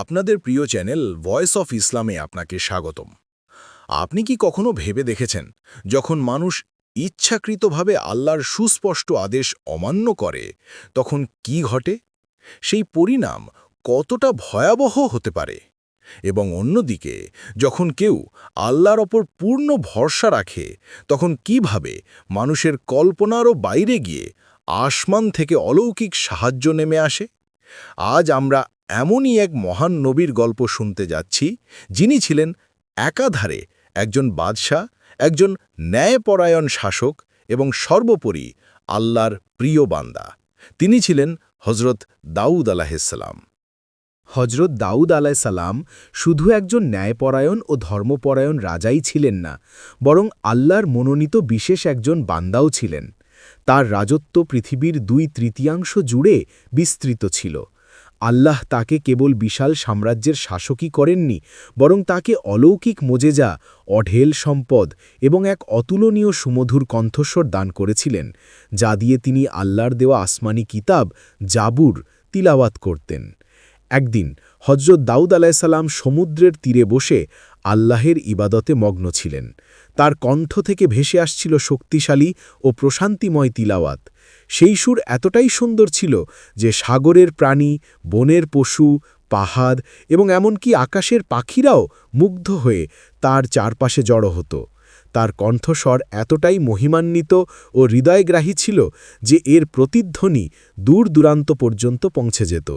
আপনাদের প্রিয় channel voice of ইসলামে আপনাকে স্বাগতম। আপনি কি কখনো ভেবে দেখেছেন, যখন মানুষ ইচ্ছাকৃতভাবে আল্লাহর সুস্পষ্ট আদেশ অমান্য করে, তখন কি ঘটে? সেই পরিণাম কতটা ভয়াবহ হতে পারে? এবং অন্যদিকে, যখন কেউ আল্লাহর ওপর পূর্ণ ভরসা রাখে, তখন কীভাবে মানুষের কল্পনারও বাইরে গিয়ে আসমান থেকে অলৌকিক সাহায্য নেমে আসে? আজ আমরা এমনই এক মহান নবীর গল্প শুনতে যাচ্ছি, যিনি ছিলেন একাধারে একজন বাদশাহ, একজন ন্যায়পরায়ণ শাসক এবং সর্বোপরি আল্লাহর প্রিয় বান্দা। তিনি ছিলেন হজরত দাউদ আলাহিসাল্লাম হজরত দাউদ আলাইসাল্লাম শুধু একজন ন্যায়পরায়ণ ও ধর্মপরায়ণ রাজাই ছিলেন না, বরং আল্লাহর মনোনীত বিশেষ একজন বান্দাও ছিলেন। তার রাজত্ব পৃথিবীর দুই তৃতীয়াংশ জুড়ে বিস্তৃত ছিল। আল্লাহ তাকে কেবল বিশাল সাম্রাজ্যের শাসকই করেননি, বরং তাকে অলৌকিক মোজেজা, অঢেল সম্পদ এবং এক অতুলনীয় সুমধুর কণ্ঠস্বর দান করেছিলেন, যা দিয়ে তিনি আল্লাহর দেওয়া আসমানি কিতাব, জাবুর, তিলাওয়াত করতেন। একদিন হজরত দাউদ আলাইসাল্লাম সমুদ্রের তীরে বসে আল্লাহের ইবাদতে মগ্ন ছিলেন। তার কণ্ঠ থেকে ভেসে আসছিল শক্তিশালী ও প্রশান্তিময় তিলাওয়াত। সেই সুর এতটাই সুন্দর ছিল যে সাগরের প্রাণী, বনের পশু, পাহাড় এবং এমনকি আকাশের পাখিরাও মুগ্ধ হয়ে তার চারপাশে জড়ো হতো। তার কণ্ঠস্বর এতটাই মহিমান্বিত ও হৃদয়গ্রাহী ছিল যে এর প্রতিধ্বনি দূর দূরান্ত পর্যন্ত পৌঁছে যেত।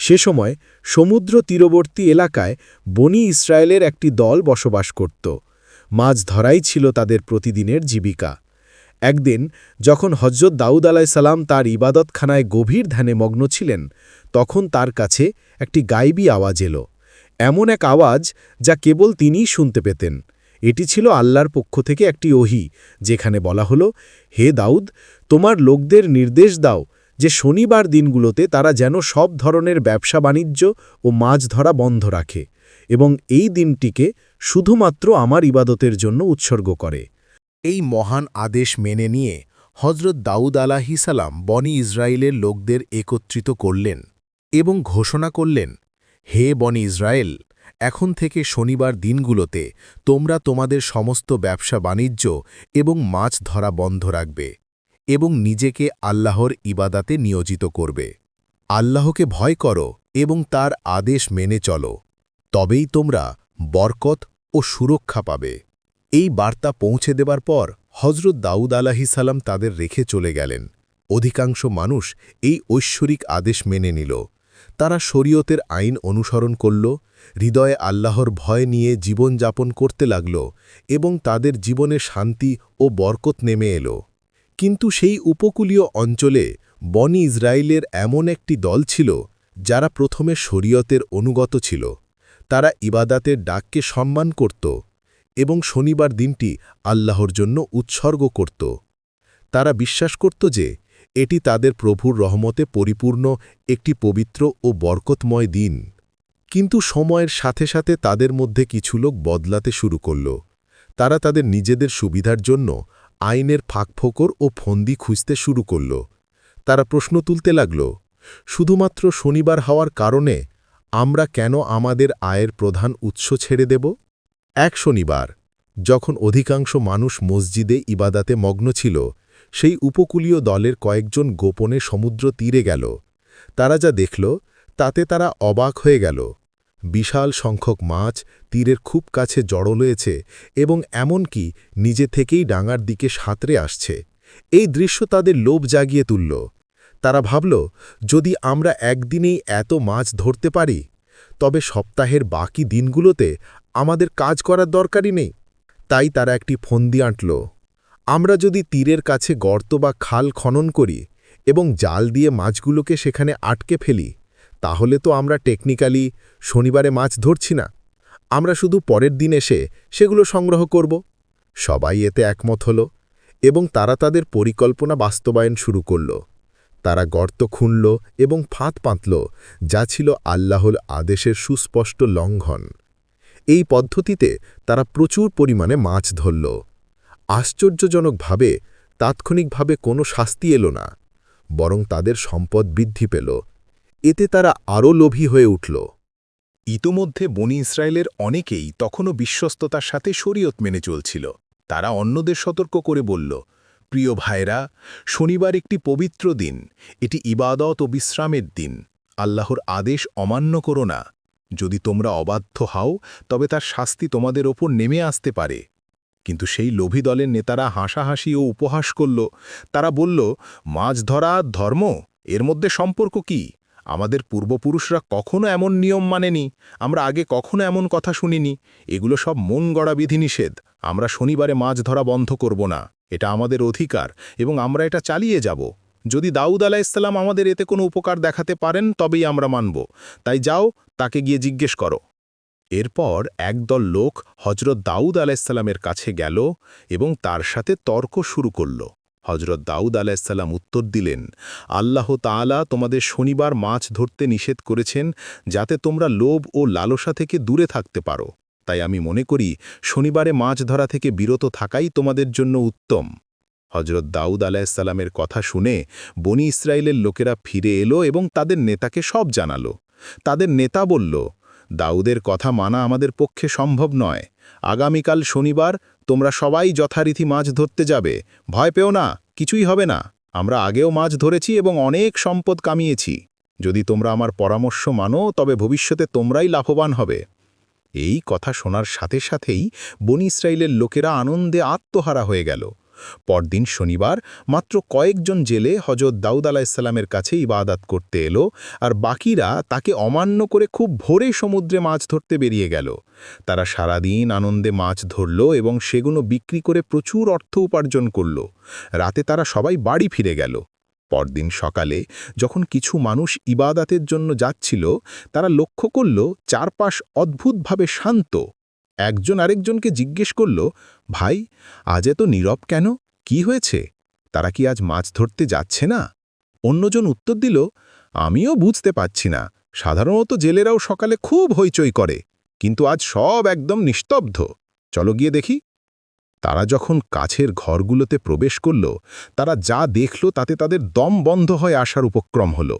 সে সময় সমুদ্র তীরবর্তী এলাকায় বনি ইসরায়েলের একটি দল বসবাস করত। মাছ ধরাই ছিল তাদের প্রতিদিনের জীবিকা। একদিন যখন হজরত দাউদ আলাইসাল্লাম তার ইবাদতখানায় গভীর ধ্যানে মগ্ন ছিলেন, তখন তার কাছে একটি গাইবি আওয়াজ এলো। এমন এক আওয়াজ যা কেবল তিনিই শুনতে পেতেন। এটি ছিল আল্লাহর পক্ষ থেকে একটি ওহি, যেখানে বলা হলো, হে দাউদ, তোমার লোকদের নির্দেশ দাও যে শনিবার দিনগুলোতে তারা যেন সব ধরনের ব্যবসা বাণিজ্য ও মাছ ধরা বন্ধ রাখে এবং এই দিনটিকে শুধুমাত্র আমার ইবাদতের জন্য উৎসর্গ করে। এই মহান আদেশ মেনে নিয়ে হজরত দাউদ আলাহিসাল্লাম বনি ইসরায়েলের লোকদের একত্রিত করলেন এবং ঘোষণা করলেন, হে বনি ইসরায়েল এখন থেকে শনিবার দিনগুলোতে তোমরা তোমাদের সমস্ত ব্যবসা বাণিজ্য এবং মাছ ধরা বন্ধ রাখবে এবং নিজেকে আল্লাহর ইবাদাতে নিয়োজিত করবে। আল্লাহকে ভয় করো এবং তার আদেশ মেনে চলো, তবেই তোমরা বরকত ও সুরক্ষা পাবে। এই বার্তা পৌঁছে দেবার পর হজরত দাউদ আলাহিসাল্লাম তাদের রেখে চলে গেলেন। অধিকাংশ মানুষ এই ঐশ্বরিক আদেশ মেনে নিল। তারা শরীয়তের আইন অনুসরণ করল, হৃদয়ে আল্লাহর ভয় নিয়ে জীবন যাপন করতে লাগল এবং তাদের জীবনে শান্তি ও বরকত নেমে এলো। কিন্তু সেই উপকূলীয় অঞ্চলে বনি ইসরায়েলের এমন একটি দল ছিল, যারা প্রথমে শরীয়তের অনুগত ছিল। তারা ইবাদাতের ডাককে সম্মান করত। এবং শনিবার দিনটি আল্লাহর জন্য উৎসর্গ করত। তারা বিশ্বাস করত যে, এটি তাদের প্রভুর রহমতে পরিপূর্ণ একটি পবিত্র ও বরকতময় দিন। কিন্তু সময়ের সাথে সাথে তাদের মধ্যে কিছু লোক বদলাতে শুরু করল। তারা তাদের নিজেদের সুবিধার জন্য আইনের ফাঁকফোকর ও ফন্দি খুঁজতে শুরু করল। তারা প্রশ্ন তুলতে লাগল, শুধুমাত্র শনিবার হওয়ার কারণে আমরা কেন আমাদের আয়ের প্রধান উৎস ছেড়ে দেব? এক শনিবার, যখন অধিকাংশ মানুষ মসজিদে ইবাদাতে মগ্ন ছিল, সেই উপকূলীয় দলের কয়েকজন গোপনে সমুদ্র তীরে গেল। তারা যা দেখল, তাতে তারা অবাক হয়ে গেল। বিশাল সংখ্যক মাছ তীরের খুব কাছে জড়ো রয়েছে এবং এমনকি নিজে থেকেই ডাঙার দিকে সাঁতরে আসছে। এই দৃশ্য তাদের লোভ জাগিয়ে তুলল। তারা ভাবল, যদি আমরা একদিনেই এত মাছ ধরতে পারি, তবে সপ্তাহের বাকি দিনগুলোতে আমাদের কাজ করার দরকারই নেই। তাই তারা একটি ফন্দি আঁটল। আমরা যদি তীরের কাছে গর্ত বা খাল খনন করি এবং জাল দিয়ে মাছগুলোকে সেখানে আটকে ফেলি, তাহলে তো আমরা টেকনিক্যালি শনিবারে মাছ ধরছি না। আমরা শুধু পরের দিন এসে সেগুলো সংগ্রহ করব। সবাই এতে একমত হল এবং তারা তাদের পরিকল্পনা বাস্তবায়ন শুরু করল। তারা গর্ত খুনল এবং ফাঁত পাঁতল, যা ছিল আল্লাহর আদেশের সুস্পষ্ট লঙ্ঘন। এই পদ্ধতিতে তারা প্রচুর পরিমাণে মাছ ধরল। আশ্চর্যজনকভাবে তাৎক্ষণিকভাবে কোনো শাস্তি এলো না, বরং তাদের সম্পদ বৃদ্ধি পেল। এতে তারা আরও লোভী হয়ে উঠল। ইতোমধ্যে বনি ইসরায়েলের অনেকেই তখনও বিশ্বস্ততার সাথে শরীয়ত মেনে চলছিল। তারা অন্যদের সতর্ক করে বলল, প্রিয় ভাইরা শনিবার একটি পবিত্র দিন। এটি ইবাদত ও বিশ্রামের দিন। আল্লাহর আদেশ অমান্য করো না। যদি তোমরা অবাধ্য হও, তবে তার শাস্তি তোমাদের ওপর নেমে আসতে পারে। কিন্তু সেই লোভী দলের নেতারা হাসাহাসি ও উপহাস করল। তারা বলল, মাছ ধরা ধর্ম? এর মধ্যে সম্পর্ক কি? আমাদের পূর্বপুরুষরা কখনো এমন নিয়ম মানেনি। আমরা আগে কখনো এমন কথা শুনিনি। এগুলো সব মন গড়া বিধিনিষেধ। আমরা শনিবারে মাছ ধরা বন্ধ করব না। এটা আমাদের অধিকার এবং আমরা এটা চালিয়ে যাব। যদি দাউদ আলাইসাল্লাম আমাদের এতে কোনো উপকার দেখাতে পারেন, তবেই আমরা মানব। তাই যাও, তাকে গিয়ে জিজ্ঞেস করো। এরপর একদল লোক হজরত দাউদ আলাইসাল্লামের কাছে গেল এবং তার সাথে তর্ক শুরু করল। হজরত দাউদ আলাইসাল্লাম উত্তর দিলেন, আল্লাহ তাআলা তোমাদের শনিবার মাছ ধরতে নিষেধ করেছেন যাতে তোমরা লোভ ও লালসা থেকে দূরে থাকতে পারো। তাই আমি মনে করি, শনিবারে মাছ ধরা থেকে বিরত থাকাই তোমাদের জন্য উত্তম। হজরত দাউদ আলাইসাল্লামের কথা শুনে বনি ইসরায়েলের লোকেরা ফিরে এলো এবং তাদের নেতাকে সব জানালো। তাদের নেতা বলল, দাউদের কথা মানা আমাদের পক্ষে সম্ভব নয়। আগামীকাল শনিবার তোমরা সবাই যথারীতি মাছ ধরতে যাবে। ভয় পেও না, কিছুই হবে না। আমরা আগেও মাছ ধরেছি এবং অনেক সম্পদ কামিয়েছি। যদি তোমরা আমার পরামর্শ মানো, তবে ভবিষ্যতে তোমরাই লাভবান হবে। এই কথা শোনার সাথে সাথেই বনি ইসরায়েলের লোকেরা আনন্দে আত্মহারা হয়ে গেল। পরদিন শনিবার মাত্র কয়েকজন জেলে হজরত দাউদ আলাহিসাল্লামের কাছে ইবাদাত করতে এলো আর বাকিরা তাকে অমান্য করে খুব ভোরে সমুদ্রে মাছ ধরতে বেরিয়ে গেল। তারা সারাদিন আনন্দে মাছ ধরল এবং সেগুলো বিক্রি করে প্রচুর অর্থ উপার্জন করল। রাতে তারা সবাই বাড়ি ফিরে গেল। পরদিন সকালে যখন কিছু মানুষ ইবাদাতের জন্য যাচ্ছিল, তারা লক্ষ্য করল চারপাশ অদ্ভুতভাবে শান্ত। একজন আরেকজনকে জিজ্ঞেস করল, ভাই, আজ এত নীরব কেন? কি হয়েছে? তারা কি আজ মাছ ধরতে যাচ্ছে না? অন্যজন উত্তর দিল, আমিও বুঝতে পাচ্ছি না। সাধারণত জেলেরাও সকালে খুব হইচই করে, কিন্তু আজ সব একদম নিস্তব্ধ। চলো গিয়ে দেখি। তারা যখন কাছের ঘরগুলোতে প্রবেশ করল, তারা যা দেখল তাতে তাদের দম বন্ধ হয়ে আসার উপক্রম হলো।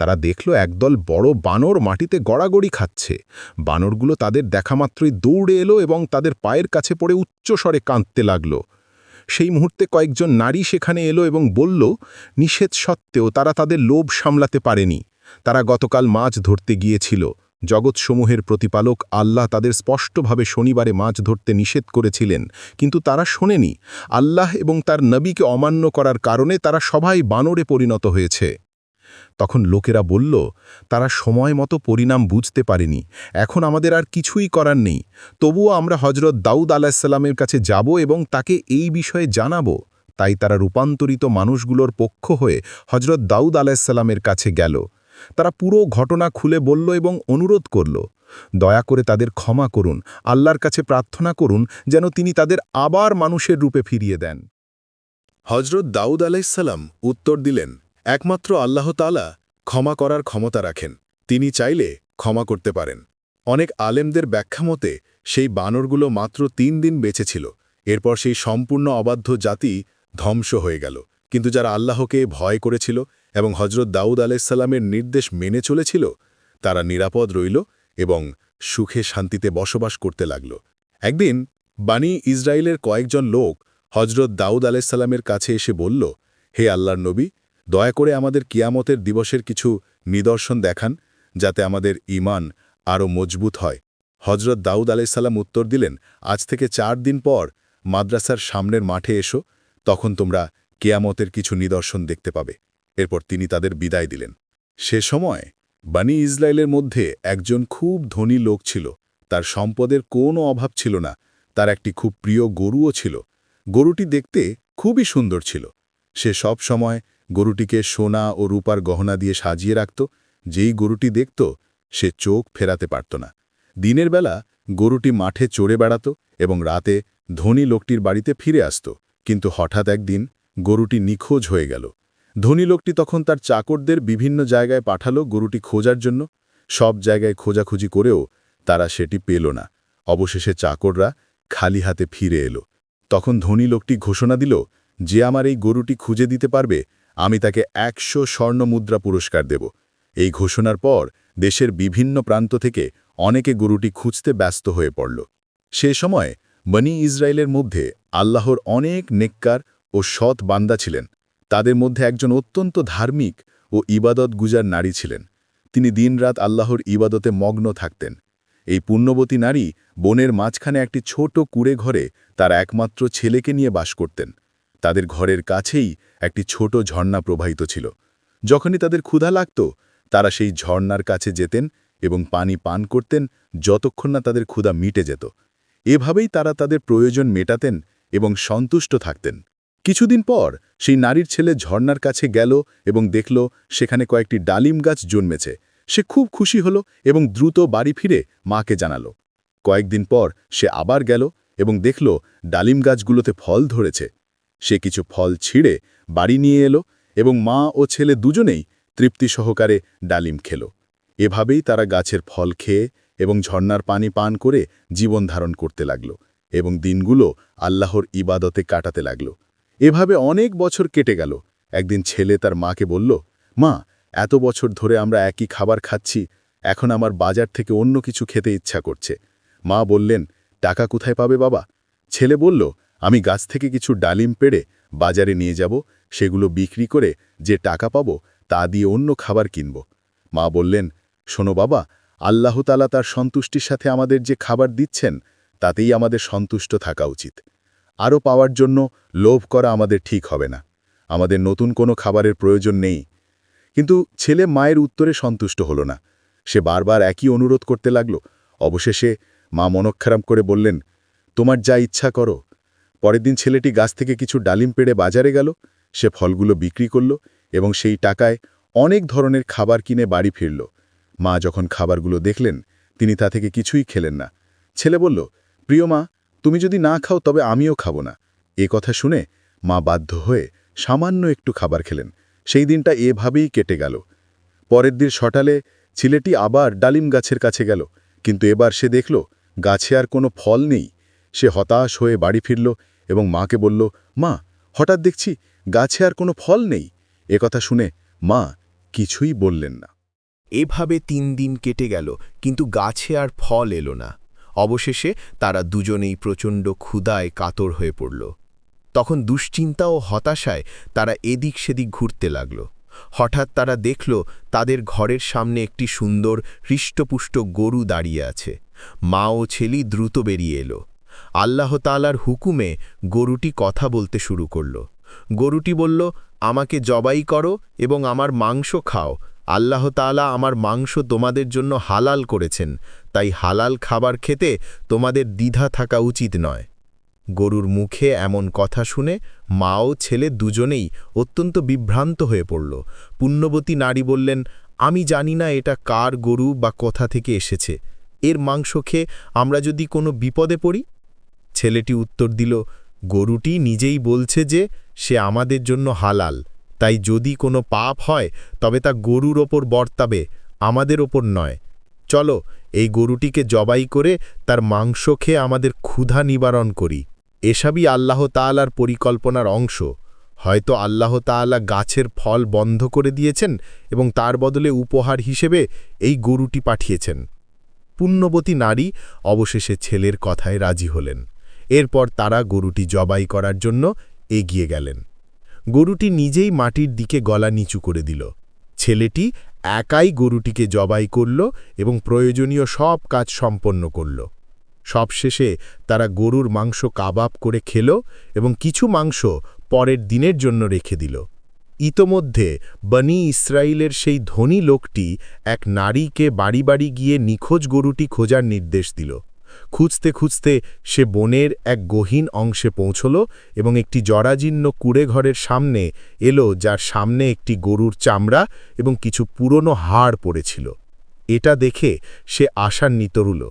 তারা দেখল একদল বড় বানর মাটিতে গড়াগড়ি খাচ্ছে। বানরগুলো তাদের দেখামাত্রই দৌড়ে এলো এবং তাদের পায়ের কাছে পড়ে উচ্চস্বরে কাঁদতে লাগল। সেই মুহূর্তে কয়েকজন নারী সেখানে এলো এবং বলল, নিষেধ সত্ত্বেও তারা তাদের লোভ সামলাতে পারেনি। তারা গতকাল মাছ ধরতে গিয়েছিল। জগৎসমূহের প্রতিপালক আল্লাহ তাদের স্পষ্টভাবে শনিবারে মাছ ধরতে নিষেধ করেছিলেন, কিন্তু তারা শোনেনি। আল্লাহ এবং তার নবীকে অমান্য করার কারণে তারা সবাই বানরে পরিণত হয়েছে। তখন লোকেরা বলল, তারা সময় মতো পরিণাম বুঝতে পারেনি। এখন আমাদের আর কিছুই করার নেই। তবুও আমরা হজরত দাউদ আলাহিসাল্লামের কাছে যাব এবং তাকে এই বিষয়ে জানাব। তাই তারা রূপান্তরিত মানুষগুলোর পক্ষ হয়ে হজরত দাউদ আলাহিসাল্লামের কাছে গেল। তারা পুরো ঘটনা খুলে বলল এবং অনুরোধ করল, দয়া করে তাদের ক্ষমা করুন, আল্লাহর কাছে প্রার্থনা করুন যেন তিনি তাদের আবার মানুষের রূপে ফিরিয়ে দেন। হজরত দাউদ আলাইসাল্লাম উত্তর দিলেন একমাত্র আল্লাহ তালা ক্ষমা করার ক্ষমতা রাখেন, তিনি চাইলে ক্ষমা করতে পারেন। অনেক আলেমদের ব্যাখ্যা মতে, সেই বানরগুলো মাত্র তিন দিন বেঁচেছিল এরপর সেই সম্পূর্ণ অবাধ্য জাতি ধ্বংস হয়ে গেল। কিন্তু যারা আল্লাহকে ভয় করেছিল এবং হজরত দাউদ আলাইসাল্লামের নির্দেশ মেনে চলেছিল, তারা নিরাপদ রইল এবং সুখে শান্তিতে বসবাস করতে লাগল। একদিন বানি ইসরায়েলের কয়েকজন লোক হজরত দাউদ আলাইসাল্লামের কাছে এসে বলল, হে আল্লাহর নবী দয়া করে আমাদের কিয়ামতের দিবসের কিছু নিদর্শন দেখান, যাতে আমাদের ইমান আরও মজবুত হয়। হজরত দাউদ আলাইসাল্লাম উত্তর দিলেন, আজ থেকে চার দিন পর মাদ্রাসার সামনের মাঠে এসো, তখন তোমরা কেয়ামতের কিছু নিদর্শন দেখতে পাবে। এরপর তিনি তাদের বিদায় দিলেন। সে সময় বানি ইসরায়েলের মধ্যে একজন খুব ধনী লোক ছিল। তার সম্পদের কোনো অভাব ছিল না। তার একটি খুব প্রিয় গরুও ছিল। গরুটি দেখতে খুবই সুন্দর ছিল। সে সব সময় গরুটিকে সোনা ও রূপার গহনা দিয়ে সাজিয়ে রাখত, যেই গরুটি দেখত, সে চোখ ফেরাতে পারত না। দিনের বেলা গরুটি মাঠে চড়ে বেড়াত এবং রাতে ধনী লোকটির বাড়িতে ফিরে আসত, কিন্তু হঠাৎ একদিন গরুটি নিখোঁজ হয়ে গেল। ধনী লোকটি তখন তার চাকরদের বিভিন্ন জায়গায় পাঠালো গরুটি খোঁজার জন্য। সব জায়গায় খোঁজাখুঁজি করেও তারা সেটি পেল না। অবশেষে চাকররা খালি হাতে ফিরে এলো। তখন ধনী লোকটি ঘোষণা দিল, যে আমার এই গরুটি খুঁজে দিতে পারবে আমি তাকে একশো স্বর্ণ মুদ্রা পুরস্কার দেব। এই ঘোষণার পর দেশের বিভিন্ন প্রান্ত থেকে অনেকে গরুটি খুঁজতে ব্যস্ত হয়ে পড়ল। সে সময় বনি ইসরায়েলের মধ্যে আল্লাহর অনেক নেককার ও সৎ বান্দা ছিলেন। তাদের মধ্যে একজন অত্যন্ত ধার্মিক ও ইবাদত গুজার নারী ছিলেন। তিনি দিনরাত আল্লাহর ইবাদতে মগ্ন থাকতেন। এই পুণ্যবতী নারী বনের মাঝখানে একটি ছোট কুড়ে ঘরে তার একমাত্র ছেলেকে নিয়ে বাস করতেন। তাদের ঘরের কাছেই একটি ছোট ঝর্ণা প্রবাহিত ছিল। যখনই তাদের ক্ষুধা লাগত, তারা সেই ঝর্ণার কাছে যেতেন এবং পানি পান করতেন যতক্ষণ না তাদের ক্ষুধা মিটে যেত। এভাবেই তারা তাদের প্রয়োজন মেটাতেন এবং সন্তুষ্ট থাকতেন। কিছুদিন পর সেই নারীর ছেলে ঝর্ণার কাছে গেল এবং দেখল সেখানে কয়েকটি ডালিম গাছ জন্মেছে। সে খুব খুশি হল এবং দ্রুত বাড়ি ফিরে মাকে জানাল। কয়েকদিন পর সে আবার গেল এবং দেখল ডালিম গাছগুলোতে ফল ধরেছে। সে কিছু ফল ছিঁড়ে বাড়ি নিয়ে এলো এবং মা ও ছেলে দুজনেই তৃপ্তি সহকারে ডালিম খেল। এভাবেই তারা গাছের ফল খেয়ে এবং ঝর্ণার পানি পান করে জীবন ধারণ করতে লাগল এবং দিনগুলো আল্লাহর ইবাদতে কাটাতে লাগল। এভাবে অনেক বছর কেটে গেল। একদিন ছেলে তার মাকে বলল, মা, এত বছর ধরে আমরা একই খাবার খাচ্ছি, এখন আমার বাজার থেকে অন্য কিছু খেতে ইচ্ছা করছে। মা বললেন, টাকা কোথায় পাবে বাবা? ছেলে বলল আমি গাছ থেকে কিছু ডালিম পেড়ে বাজারে নিয়ে যাব, সেগুলো বিক্রি করে যে টাকা পাবো, তা দিয়ে অন্য খাবার কিনব। মা বললেন, শোনো বাবা, আল্লাহ তালা তার সন্তুষ্টির সাথে আমাদের যে খাবার দিচ্ছেন, তাতেই আমাদের সন্তুষ্ট থাকা উচিত। আরও পাওয়ার জন্য লোভ করা আমাদের ঠিক হবে না। আমাদের নতুন কোনো খাবারের প্রয়োজন নেই। কিন্তু ছেলে মায়ের উত্তরে সন্তুষ্ট হল না। সে বারবার একই অনুরোধ করতে লাগল। অবশেষে মা মনক্ষারাম করে বললেন, তোমার যা ইচ্ছা করো পরের দিন ছেলেটি গাছ থেকে কিছু ডালিম পেড়ে বাজারে গেল, সে ফলগুলো বিক্রি করল এবং সেই টাকায় অনেক ধরনের খাবার কিনে বাড়ি ফিরল। মা যখন খাবারগুলো দেখলেন, তিনি তা থেকে কিছুই খেলেন না। ছেলে বলল, প্রিয় মা, তুমি যদি না খাও তবে আমিও খাব না। এ কথা শুনে মা বাধ্য হয়ে সামান্য একটু খাবার খেলেন। সেই দিনটা এভাবেই কেটে গেল। পরের দিন সটালে ছেলেটি আবার ডালিম গাছের কাছে গেল, কিন্তু এবার সে দেখল, গাছে আর কোনো ফল নেই। সে হতাশ হয়ে বাড়ি ফিরল এবং মাকে বলল, মা, হঠাৎ দেখছি গাছে আর কোনো ফল নেই। কথা শুনে মা কিছুই বললেন না। এভাবে তিন দিন কেটে গেল, কিন্তু গাছে আর ফল এলো না। অবশেষে তারা দুজনেই প্রচণ্ড ক্ষুদায় কাতর হয়ে পড়ল। তখন দুশ্চিন্তা ও হতাশায় তারা এদিক সেদিক ঘুরতে লাগল। হঠাৎ তারা দেখল তাদের ঘরের সামনে একটি সুন্দর হৃষ্টপুষ্ট গরু দাঁড়িয়ে আছে। মা ও ছেলি দ্রুত বেরিয়ে এলো। আল্লাহ তালার হুকুমে গরুটি কথা বলতে শুরু করল। গরুটি বলল, আমাকে জবাই করো এবং আমার মাংস খাও। আল্লাহ তাআলা আমার মাংস তোমাদের জন্য হালাল করেছেন। তাই হালাল খাবার খেতে তোমাদের দ্বিধা থাকা উচিত নয় গরুর মুখে এমন কথা শুনে মা ও ছেলে দুজনেই অত্যন্ত বিভ্রান্ত হয়ে পড়ল। পুণ্যবতী নারী বললেন, আমি জানি না এটা কার গরু বা কোথা থেকে এসেছে। এর মাংস খেয়ে আমরা যদি কোনো বিপদে পড়ি ছেলেটি উত্তর দিল, গরুটি নিজেই বলছে যে সে আমাদের জন্য হালাল। তাই যদি কোনো পাপ হয়, তবে তা গরুর ওপর বর্তাবে, আমাদের ওপর নয়। চলো, এই গরুটিকে জবাই করে তার মাংস খেয়ে আমাদের ক্ষুধা নিবারণ করি। এসবই আল্লাহ তাআলার পরিকল্পনার অংশ। হয়তো আল্লাহ তাআলা গাছের ফল বন্ধ করে দিয়েছেন এবং তার বদলে উপহার হিসেবে এই গরুটি পাঠিয়েছেন। পুণ্যবতী নারী অবশেষে ছেলের কথায় রাজি হলেন। এরপর তারা গরুটি জবাই করার জন্য এগিয়ে গেলেন। গরুটি নিজেই মাটির দিকে গলা নিচু করে দিল। ছেলেটি একাই গরুটিকে জবাই করল এবং প্রয়োজনীয় সব কাজ সম্পন্ন করল। সবশেষে তারা গরুর মাংস কাবাব করে খেল এবং কিছু মাংস পরের দিনের জন্য রেখে দিল। ইতোমধ্যে বনি ইসরায়েলের সেই ধনী লোকটি এক নারীকে বাড়ি বাড়ি গিয়ে নিখোঁজ গরুটি খোঁজার নির্দেশ দিল। খুঁজতে খুঁজতে সে বনের এক গহীন অংশে পৌঁছল এবং একটি জরাজীর্ণ কুড়েঘরের সামনে এলো, যার সামনে একটি গরুর চামড়া এবং কিছু পুরনো হাড় পড়েছিল। এটা দেখে সে আশান্বিত রুল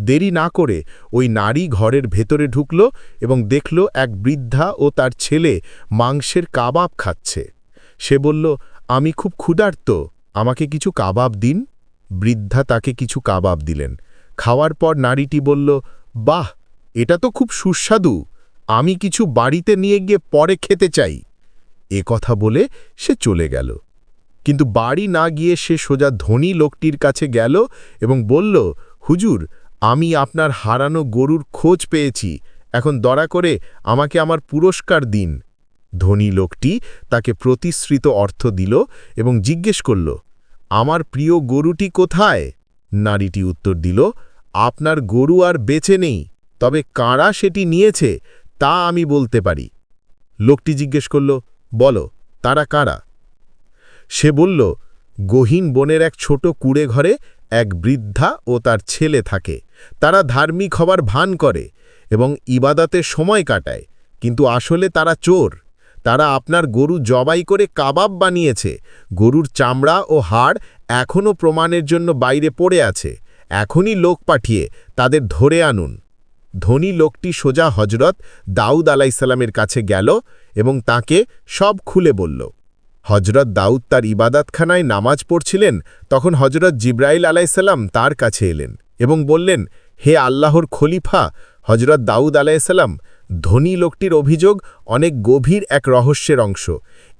দেরি না করে ওই নারী ঘরের ভেতরে ঢুকল এবং দেখল এক বৃদ্ধা ও তার ছেলে মাংসের কাবাব খাচ্ছে। সে বলল, আমি খুব ক্ষুধার্ত, আমাকে কিছু কাবাব দিন? বৃদ্ধা তাকে কিছু কাবাব দিলেন। খাওয়ার পর নারীটি বলল, বাহ, এটা তো খুব সুস্বাদু। আমি কিছু বাড়িতে নিয়ে গিয়ে পরে খেতে চাই। এ কথা বলে সে চলে গেল। কিন্তু বাড়ি না গিয়ে সে সোজা ধনী লোকটির কাছে গেল এবং বলল, হুজুর, আমি আপনার হারানো গরুর খোঁজ পেয়েছি। এখন দয়া করে আমাকে আমার পুরস্কার দিন। ধনী লোকটি তাকে প্রতিশ্রিত অর্থ দিল এবং জিজ্ঞেস করল, আমার প্রিয় গরুটি কোথায়? নারীটি উত্তর দিল আপনার গরু আর বেঁচে নেই, তবে কারা সেটি নিয়েছে, তা আমি বলতে পারি। লোকটি জিজ্ঞেস করল, বলো, তারা কারা? সে বলল, গহীন বনের এক ছোট কুড়ে ঘরে এক বৃদ্ধা ও তার ছেলে থাকে। তারা ধার্মিক হবার ভান করে এবং ইবাদাতে সময় কাটায়, কিন্তু আসলে তারা চোর। তারা আপনার গরু জবাই করে কাবাব বানিয়েছে। গরুর চামড়া ও হাড় এখনও প্রমাণের জন্য বাইরে পড়ে আছে। এখনই লোক পাঠিয়ে তাদের ধরে আনুন। ধনী লোকটি সোজা হজরত দাউদ আলাইসাল্লামের কাছে গেল এবং তাকে সব খুলে বলল, হজরত দাউদ তার ইবাদাতখানায় নামাজ পড়ছিলেন, তখন হজরত জিব্রাইল আলাইসাল্লাম তার কাছে এলেন এবং বললেন, হে আল্লাহর খলিফা, হজরত দাউদ আলাইসাল্লাম ধনী লোকটির অভিযোগ অনেক গভীর এক রহস্যের অংশ।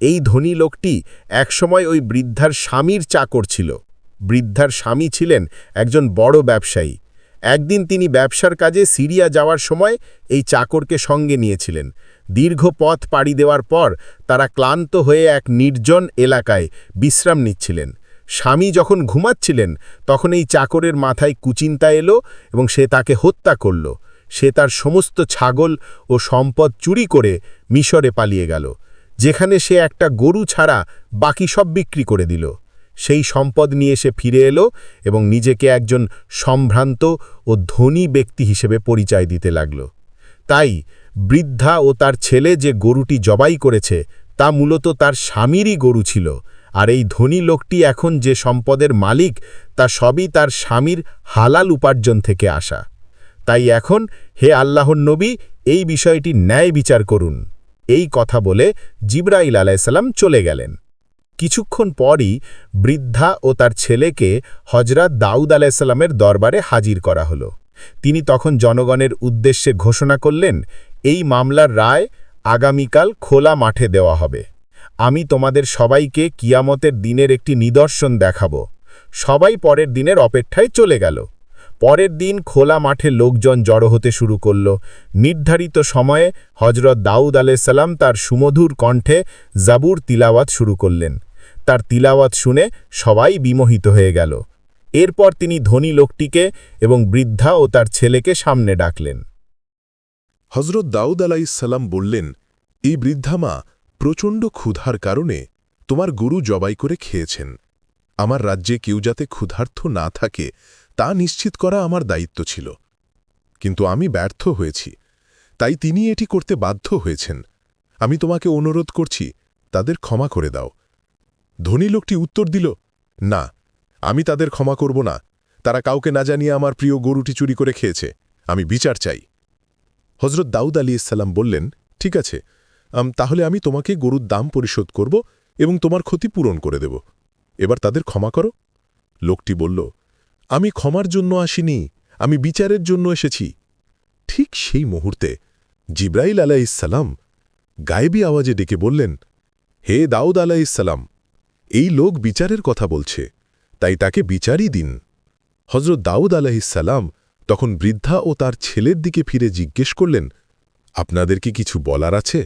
এই ধনী লোকটি একসময় ওই বৃদ্ধার স্বামীর চাকর ছিল। বৃদ্ধার স্বামী ছিলেন একজন বড় ব্যবসায়ী। একদিন তিনি ব্যবসার কাজে সিরিয়া যাওয়ার সময় এই চাকরকে সঙ্গে নিয়েছিলেন। দীর্ঘ পথ পাড়ি দেওয়ার পর তারা ক্লান্ত হয়ে এক নির্জন এলাকায় বিশ্রাম নিচ্ছিলেন। স্বামী যখন ঘুমাচ্ছিলেন, তখন এই চাকরের মাথায় কুচিন্তা এলো এবং সে তাকে হত্যা করল। সে তার সমস্ত ছাগল ও সম্পদ চুরি করে মিশরে পালিয়ে গেল, যেখানে সে একটা গরু ছাড়া বাকি সব বিক্রি করে দিল। সেই সম্পদ নিয়ে সে ফিরে এলো এবং নিজেকে একজন সম্ভ্রান্ত ও ধনী ব্যক্তি হিসেবে পরিচয় দিতে লাগল। তাই বৃদ্ধা ও তার ছেলে যে গরুটি জবাই করেছে, তা মূলত তার স্বামীরই গরু ছিল। আর এই ধনী লোকটি এখন যে সম্পদের মালিক, তা সবই তার স্বামীর হালাল উপার্জন থেকে আসা। তাই এখন হে আল্লাহর নবী, এই বিষয়টি ন্যায় বিচার করুন। এই কথা বলে জিব্রাইল আলাইসাল্লাম চলে গেলেন। কিছুক্ষণ পরই বৃদ্ধা ও তার ছেলেকে হজরত দাউদ আলাইসাল্লামের দরবারে হাজির করা হল। তিনি তখন জনগণের উদ্দেশ্যে ঘোষণা করলেন, এই মামলার রায় আগামীকাল খোলা মাঠে দেওয়া হবে। আমি তোমাদের সবাইকে কিয়ামতের দিনের একটি নিদর্শন দেখাব। সবাই পরের দিনের অপেক্ষায় চলে গেল। পরের দিন খোলা মাঠে লোকজন জড়ো হতে শুরু করল। নির্ধারিত সময়ে হজরত দাউদ আলাইসাল্লাম তার সুমধুর কণ্ঠে জাবুর তিলাওয়াত শুরু করলেন। তার তিলাওয়াত শুনে সবাই বিমোহিত হয়ে গেল। এরপর তিনি ধনী লোকটিকে এবং বৃদ্ধা ও তার ছেলেকে সামনে ডাকলেন। হজরত দাউদ আলাইসাল্লাম বললেন, এই বৃদ্ধামা প্রচণ্ড ক্ষুধার কারণে তোমার গরু জবাই করে খেয়েছেন। আমার রাজ্যে কেউ যাতে ক্ষুধার্থ না থাকে, তা নিশ্চিত করা আমার দায়িত্ব ছিল। কিন্তু আমি ব্যর্থ হয়েছি। তাই তিনি এটি করতে বাধ্য হয়েছেন। আমি তোমাকে অনুরোধ করছি, তাদের ক্ষমা করে দাও। ধনী লোকটি উত্তর দিল, না, আমি তাদের ক্ষমা করব না। তারা কাউকে না জানিয়ে আমার প্রিয় গরুটি চুরি করে খেয়েছে। আমি বিচার চাই। হজরত দাউদ আলী ইসাল্লাম বললেন, ঠিক আছে তাহলে আমি তোমাকে গরুর দাম পরিশোধ করব এবং তোমার ক্ষতি পূরণ করে দেব। এবার তাদের ক্ষমা করো। লোকটি বলল, আমি ক্ষমার জন্য আসিনি, আমি বিচারের জন্য এসেছি। ঠিক সেই মুহূর্তে জিব্রাইল আলাইসাল্লাম গায়েবী আওয়াজে ডেকে বললেন, হে দাউদ আলাইসাল্লাম এই লোক বিচারের কথা বলছে, তাই তাকে বিচারই দিন। হজরত দাউদ আলাইসাল্লাম তখন বৃদ্ধা ও তার ছেলের দিকে ফিরে জিজ্ঞেস করলেন, আপনাদের কি কিছু বলার আছে?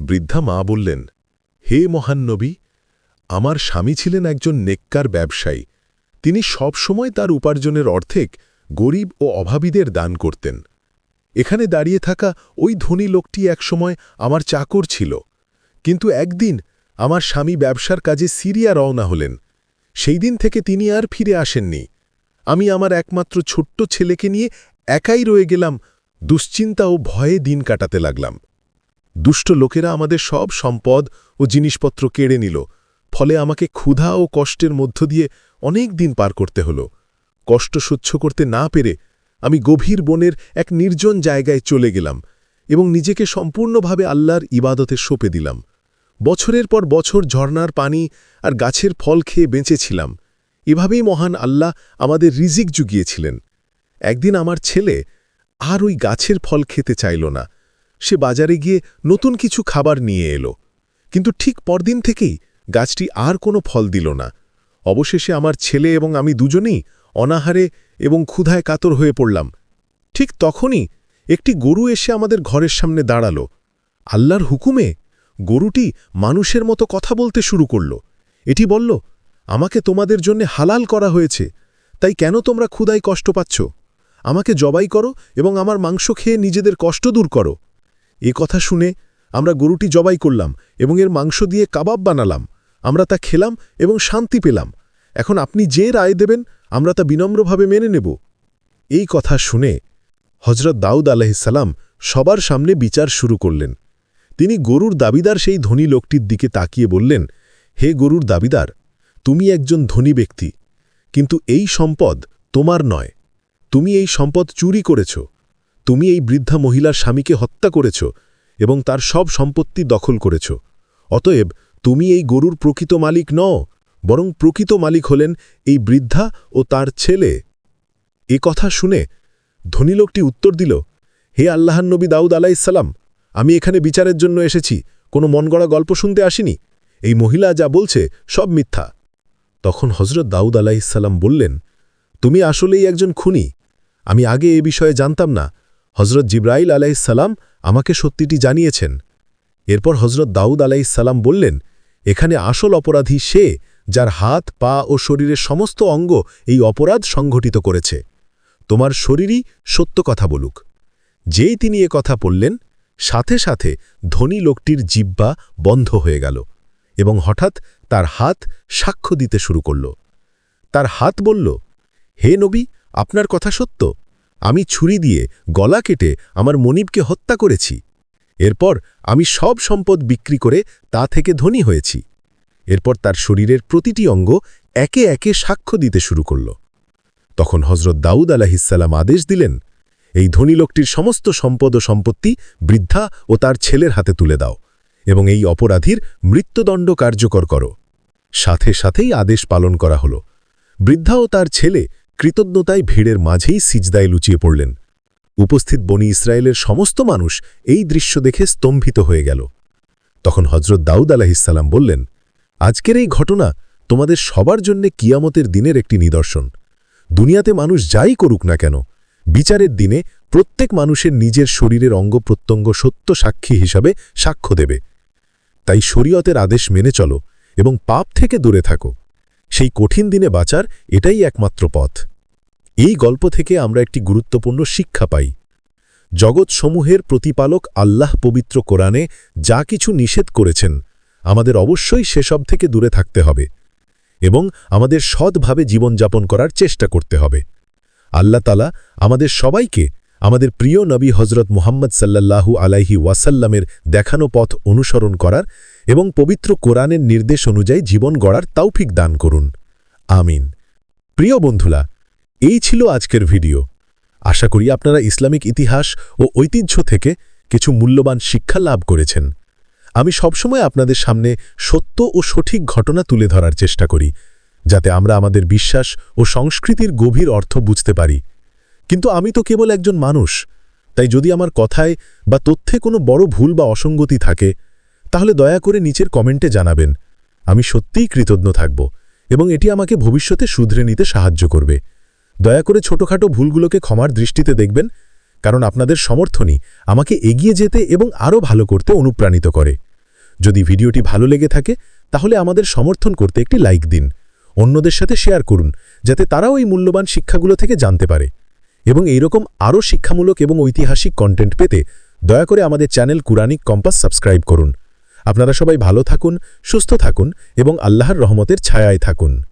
বৃদ্ধা মা বললেন, হে মহান্নবী আমার স্বামী ছিলেন একজন নেককার ব্যবসায়ী। তিনি সব সময় তার উপার্জনের অর্ধেক গরিব ও অভাবীদের দান করতেন। এখানে দাঁড়িয়ে থাকা ওই ধনী লোকটি একসময় আমার চাকর ছিল। কিন্তু একদিন আমার স্বামী ব্যবসার কাজে সিরিয়া রওনা হলেন। সেই দিন থেকে তিনি আর ফিরে আসেননি। আমি আমার একমাত্র ছোট্ট ছেলেকে নিয়ে একাই রয়ে গেলাম, দুশ্চিন্তা ও ভয়ে দিন কাটাতে লাগলাম। দুষ্ট লোকেরা আমাদের সব সম্পদ ও জিনিসপত্র কেড়ে নিল, ফলে আমাকে ক্ষুধা ও কষ্টের মধ্য দিয়ে অনেক দিন পার করতে হল। কষ্ট সহ্য করতে না পেরে আমি গভীর বনের এক নির্জন জায়গায় চলে গেলাম এবং নিজেকে সম্পূর্ণভাবে আল্লাহর ইবাদতে সঁপে দিলাম। বছরের পর বছর ঝর্নার পানি আর গাছের ফল খেয়ে বেঁচেছিলাম। এভাবেই মহান আল্লাহ আমাদের রিজিক জুগিয়েছিলেন। একদিন আমার ছেলে আর ওই গাছের ফল খেতে চাইল না। সে বাজারে গিয়ে নতুন কিছু খাবার নিয়ে এলো। কিন্তু ঠিক পরদিন থেকেই গাছটি আর কোনো ফল দিল না। অবশেষে আমার ছেলে এবং আমি দুজনেই অনাহারে এবং ক্ষুধায় কাতর হয়ে পড়লাম। ঠিক তখনই একটি গরু এসে আমাদের ঘরের সামনে দাঁড়াল। আল্লাহর হুকুমে গরুটি মানুষের মতো কথা বলতে শুরু করল। এটি বলল, আমাকে তোমাদের জন্য হালাল করা হয়েছে, তাই কেন তোমরা ক্ষুধায় কষ্ট পাচ্ছ? আমাকে জবাই করো এবং আমার মাংস খেয়ে নিজেদের কষ্ট দূর করো। এ কথা শুনে আমরা গরুটি জবাই করলাম এবং এর মাংস দিয়ে কাবাব বানালাম। আমরা তা খেলাম এবং শান্তি পেলাম। এখন আপনি যে রায় দেবেন, আমরা তা বিনম্রভাবে মেনে নেব। এই কথা শুনে হজরত দাউদ আলাহিসাল্লাম সবার সামনে বিচার শুরু করলেন। তিনি গরুর দাবিদার সেই ধনী লোকটির দিকে তাকিয়ে বললেন, হে গরুর দাবিদার, তুমি একজন ধনী ব্যক্তি, কিন্তু এই সম্পদ তোমার নয়। তুমি এই সম্পদ চুরি করেছ। তুমি এই বৃদ্ধা মহিলার স্বামীকে হত্যা করেছ এবং তার সব সম্পত্তি দখল করেছ। অতএব তুমি এই গরুর প্রকৃত মালিক নও, বরং প্রকৃত মালিক হলেন এই বৃদ্ধা ও তার ছেলে। এ কথা শুনে ধনী লোকটি উত্তর দিল, হে আল্লাহর নবী দাউদ আলাইসাল্লাম আমি এখানে বিচারের জন্য এসেছি। কোনো মনগড়া গল্প শুনতে আসিনি। এই মহিলা যা বলছে সব মিথ্যা। তখন হজরত দাউদ আলাইসাল্লাম বললেন, তুমি আসলেই একজন খুনি। আমি আগে এ বিষয়ে জানতাম না। হজরত জিব্রাইল আলাইসাল্লাম আমাকে সত্যিটি জানিয়েছেন। এরপর হজরত দাউদ আলাইসাল্লাম বললেন, এখানে আসল অপরাধী সে যার হাত, পা ও শরীরের সমস্ত অঙ্গ এই অপরাধ সংঘটিত করেছে। তোমার শরীরই সত্য কথা বলুক। যেই তিনি এ কথা বললেন সাথে সাথে ধনী লোকটির জিব্বা বন্ধ হয়ে গেল এবং হঠাৎ তার হাত সাক্ষ্য দিতে শুরু করল। তার হাত বলল, হে নবী, আপনার কথা সত্য। আমি ছুরি দিয়ে গলা কেটে আমার মনিবকে হত্যা করেছি। এরপর আমি সব সম্পদ বিক্রি করে তা থেকে ধনী হয়েছি। এরপর তার শরীরের প্রতিটি অঙ্গ একে একে সাক্ষ্য দিতে শুরু করল। তখন হজরত দাউদ আলাহিসাল্লাম আদেশ দিলেন এই ধনী লোকটির সমস্ত সম্পদ ও সম্পত্তি বৃদ্ধা ও তার ছেলের হাতে তুলে দাও এবং এই অপরাধীর মৃত্যুদণ্ড কার্যকর করো। সাথে সাথেই আদেশ পালন করা হল। বৃদ্ধা ও তার ছেলে কৃতজ্ঞতায় ভিড়ের মাঝেই সিজদায় লুচিয়ে পড়লেন। উপস্থিত বনি ইসরায়েলের সমস্ত মানুষ এই দৃশ্য দেখে স্তম্ভিত হয়ে গেল। তখন হজরত দাউদ আলাহিসাল্লাম বললেন, আজকের এই ঘটনা তোমাদের সবার জন্যে কিয়ামতের দিনের একটি নিদর্শন। দুনিয়াতে মানুষ যাই করুক না কেন বিচারের দিনে প্রত্যেক মানুষের নিজের শরীরের অঙ্গ প্রত্যঙ্গ সত্য সাক্ষী হিসাবে সাক্ষ্য দেবে। তাই শরীয়তের আদেশ মেনে চলো এবং পাপ থেকে দূরে থাকো। সেই কঠিন দিনে বাঁচার এটাই একমাত্র পথ। এই গল্প থেকে আমরা একটি গুরুত্বপূর্ণ শিক্ষা পাই। জগৎসমূহের প্রতিপালক আল্লাহ পবিত্র কোরআনে যা কিছু নিষেধ করেছেন, আমাদের অবশ্যই সেসব থেকে দূরে থাকতে হবে এবং আমাদের সৎভাবে জীবনযাপন করার চেষ্টা করতে হবে। আল্লাহ তালা আমাদের সবাইকে আমাদের প্রিয় নবী হজরত মুহাম্মদ সাল্লাল্লাহু আলাইহি ওয়াসাল্লামের দেখানো পথ অনুসরণ করার এবং পবিত্র কোরআনের নির্দেশ অনুযায়ী জীবন গড়ার তাওফিক দান করুন। আমিন। প্রিয় বন্ধুরা, এই ছিল আজকের ভিডিও। আশা করি আপনারা ইসলামিক ইতিহাস ও ঐতিহ্য থেকে কিছু মূল্যবান শিক্ষা লাভ করেছেন। আমি সবসময় আপনাদের সামনে সত্য ও সঠিক ঘটনা তুলে ধরার চেষ্টা করি। যাতে আমরা আমাদের বিশ্বাস ও সংস্কৃতির গভীর অর্থ বুঝতে পারি। কিন্তু আমি তো কেবল একজন মানুষ, তাই যদি আমার কথায় বা তথ্যে কোনো বড় ভুল বা অসঙ্গতি থাকে, তাহলে দয়া করে নিচের কমেন্টে জানাবেন। আমি সত্যিই কৃতজ্ঞ থাকব এবং এটি আমাকে ভবিষ্যতে শুধরে নিতে সাহায্য করবে। দয়া করে ছোটখাটো ভুলগুলোকে ক্ষমার দৃষ্টিতে দেখবেন, কারণ আপনাদের সমর্থনই আমাকে এগিয়ে যেতে এবং আরও ভালো করতে অনুপ্রাণিত করে। যদি ভিডিওটি ভালো লেগে থাকে, তাহলে আমাদের সমর্থন করতে একটি লাইক দিন। অন্যদের সাথে শেয়ার করুন, যাতে তারাও এই মূল্যবান শিক্ষাগুলো থেকে জানতে পারে। এবং এইরকম আরও শিক্ষামূলক এবং ঐতিহাসিক কন্টেন্ট পেতে দয়া করে আমাদের চ্যানেল কুরানিক কম্পাস সাবস্ক্রাইব করুন। আপনারা সবাই ভালো থাকুন, সুস্থ থাকুন এবং আল্লাহর রহমতের ছায়ায় থাকুন।